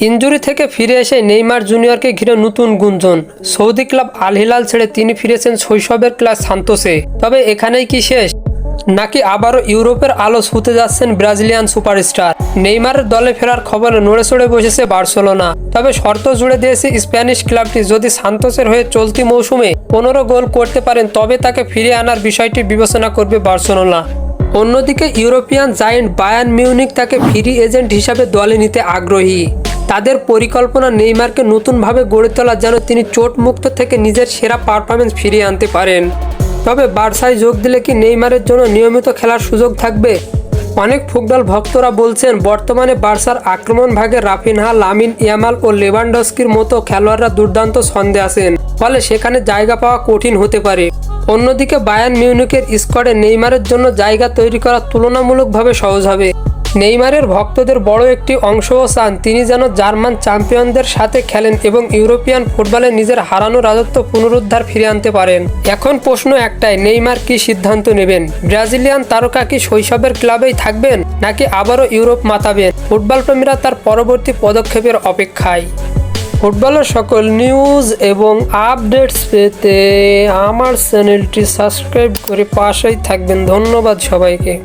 Injury থেকে ফিরে এসে নেইমার জুনিয়রকে ঘিরে নতুন গুঞ্জন। সৌদি ক্লাব আল হিলাল ছেড়ে তিনি ফিরেছেন শৈশবের ক্লাস সান্তোসে। তবে এখানেই কি শেষ? নাকি আবারও ইউরোপের আলো ছুতে যাচ্ছেন ব্রাজিলিয়ান সুপারস্টার? নেইমারের দলে ফেরার খবরে নড়ে চড়ে বসেছে বার্সেলোনা। তবে শর্ত জুড়ে দিয়েছে স্প্যানিশ ক্লাবটি, যদি সান্তোসের হয়ে চলতি মৌসুমে পনেরো গোল করতে পারেন, তবে তাকে ফিরিয়ে আনার বিষয়টি বিবেচনা করবে বার্সেলোনা। অন্যদিকে ইউরোপিয়ান জায়েন্ট বায়ান মিউনিক তাকে ফ্রি এজেন্ট হিসাবে দলে নিতে আগ্রহী। তাদের পরিকল্পনা নেইমারকে নতুনভাবে গড়ে তোলা যেন তিনি চোট মুক্ত থেকে নিজের সেরা পারফরমেন্স ফিরিয়ে আনতে পারেন। তবে বার্সায় যোগ দিলে কি নেইমারের জন্য নিয়মিত খেলার সুযোগ থাকবে? অনেক ফুটবল ভক্তরা বলছেন, বর্তমানে বার্সার আক্রমণ ভাগে রাফিনহা, লামিন ইয়ামাল ও লেভানডস্কির মতো খেলোয়াড়রা দুর্দান্ত ছন্দে আছেন, ফলে সেখানে জায়গা পাওয়া কঠিন হতে পারে। অন্যদিকে বায়ান মিউনিকের স্কোয়াডে নেইমারের জন্য জায়গা তৈরি করা তুলনামূলকভাবে সহজ হবে। নেইমারের ভক্তদের বড় একটি অংশও চান। তিনি যেন জার্মান চ্যাম্পিয়নদের সাথে খেলেন এবং ইউরোপিয়ান ফুটবলে নিজের হারানো রাজত্ব পুনরুদ্ধার ফিরে আনতে পারেন। এখন প্রশ্ন একটাই, নেইমার কি সিদ্ধান্ত নেবেন? ব্রাজিলিয়ান তারকা কি শৈশবের ক্লাবেই থাকবেন, নাকি আবারও ইউরোপ মাতাবেন? ফুটবল প্রেমীরা তার পরবর্তী পদক্ষেপের অপেক্ষায়। ফুটবলের সকল নিউজ এবং আপডেটস পেতে আমার চ্যানেলটি সাবস্ক্রাইব করে পাশেই থাকবেন। ধন্যবাদ সবাইকে।